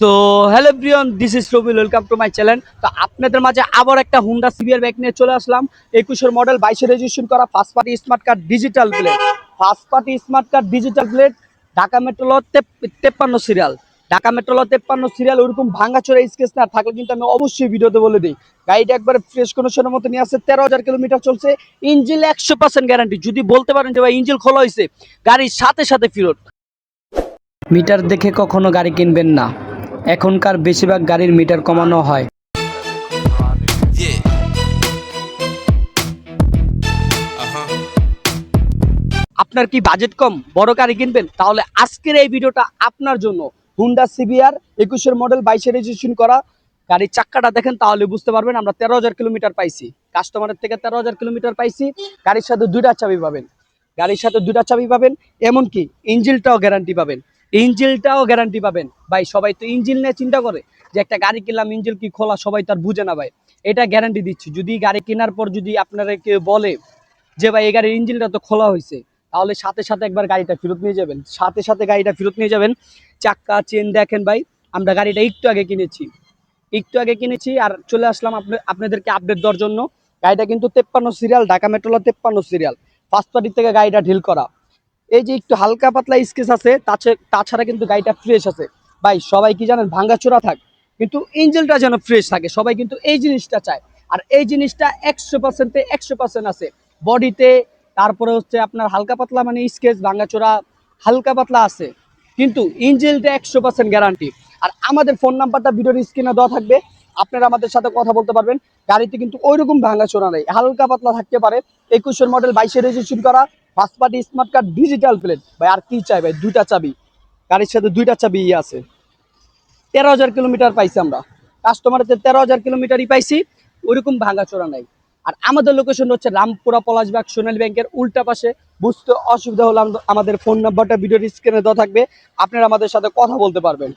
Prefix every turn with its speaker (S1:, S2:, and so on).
S1: So hello everyone this is Robil welcome to my channel তো আপনাদের মাঝে আবার একটা হুন্ডা সিবিআর বাইক নিয়ে চলে আসলাম। একুশের মডেল বাইশে রেজিস্ট্রেশন করা first party smart card digital plate first party smart card digital plate Dhaka metro তেপ্পান্ন সিরিয়াল ঢাকা মেট্রোল তেপ্পান্ন সিরিয়াল ওরকম ভাঙাচোরা স্কেচ না থাকলে কিন্তু আমি অবশ্যই ভিডিওতে বলে দিই। গাড়িটা একবার ফ্রেশ কন্ডিশনের মতো নিয়ে আসছে তেরো হাজার কিলোমিটার চলছে। ইঞ্জিল একশো পার্সেন্ট গ্যারান্টি যদি বলতে পারেন যে ভাই ইঞ্জিল খোলা হয়েছে গাড়ির সাথে সাথে ফেরত মিটার দেখে কখনো গাড়ি কিনবেন না। এখনকার বেশিরভাগ গাড়ির মিটার কমানো হয়. আপনার কি বাজেট কম? বড় গাড়ি কিনবেন? তাহলে আজকের এই ভিডিওটা আপনার জন্য। হুন্ডা সিবিআর একুশের মডেল বাইশে রেজিস্ট্রেশন করা। গাড়ির চাক্কাটা দেখেন, তাহলে বুঝতে পারবেন আমরা তেরো হাজার কিলোমিটার পাইছি। কাস্টমারের থেকে তেরো হাজার কিলোমিটার পাইছি। গাড়ির সাথে দুইটা চাবি পাবেন। গাড়ির সাথে দুইটা চাবি পাবেন। এমনকি ইঞ্জিলটাও গ্যারান্টি পাবেন। ইঞ্জিলটাও গ্যারান্টি পাবেন। ভাই, সবাই তো ইঞ্জিল নিয়ে চিন্তা করে যে একটা গাড়ি কিনলাম, ইঞ্জিল কি খোলা, সবাই তার বুঝে না ভাই। এটা গ্যারান্টি দিচ্ছি। যদি গাড়ি কেনার পর যদি আপনারা কেউ বলে যে ভাই, এই গাড়ির ইঞ্জিনটা তো খোলা হয়েছে, তাহলে সাথে সাথে একবার গাড়িটা ফেরত নিয়ে যাবেন। সাথে সাথে গাড়িটা ফেরত নিয়ে যাবেন। চাক্কা, চেন দেখেন ভাই, আমরা গাড়িটা একটু আগে কিনেছি। একটু আগে কিনেছি আর চলে আসলাম আপনা- আপনাদেরকে আপডেট দেওয়ার জন্য। গাড়িটা কিন্তু তেপ্পান্ন সিরিয়াল ঢাকা মেট্রোলা তেপ্পান্ন সিরিয়াল ফার্স্ট পার্টি থেকে গাড়িটা ঢিল করা। এই যে একটু হালকা পাতলা স্কেচ আছে, তাছে- তাছাড়া কিন্তু গাড়িটা ফ্রেশ আছে। ভাই, সবাই কি জানেন, ভাঙ্গাচোরা থাক, কিন্তু ইঞ্জিনটা যেন ফ্রেশ থাকে, সবাই কিন্তু এই জিনিসটা চায়। আর এই জিনিসটা একশো পার্সেন্টে একশো পার্সেন্ট আছে। বডিতে তারপরে হচ্ছে আপনার হালকা পাতলা মানে স্কেচ, ভাঙ্গাচোরা হালকা পাতলা আছে। কিন্তু ইঞ্জিনটা একশো পার্সেন্ট গ্যারান্টি আর আমাদের ফোন নাম্বারটা ভিডিওর স্ক্রিনে দেওয়া থাকবে। আপনারা আমাদের সাথে কথা বলতে পারবেন। গাড়িতে কিন্তু ওইরকম ভাঙ্গাচোরা নেই। হালকা পাতলা থাকতে পারে। একুশের মডেল বাইশে রেজিস্ট্রেশন করা। First party smart card digital plate ভাই, আর কি চাই ভাই? দুইটা চাবি। গাড়ির সাথে দুইটা চাবি ইয়ে আছে। তেরো হাজার কিলোমিটার পাইছি আমরা। কাস্টমারতে তেরো হাজার কিলোমিটারই পাইছি। ওইরকম ভাঙাচোরা নাই। আর আমাদের লোকেশন হচ্ছে রামপুরা পলাশবাগ সোনালী ব্যাংকের উল্টা পাশে। বুঝতে অসুবিধা হলে আমাদের ফোন নাম্বারটা ভিডিওর স্ক্রিনে দেওয়া থাকবে। আপনারা আমাদের সাথে কথা বলতে পারবেন।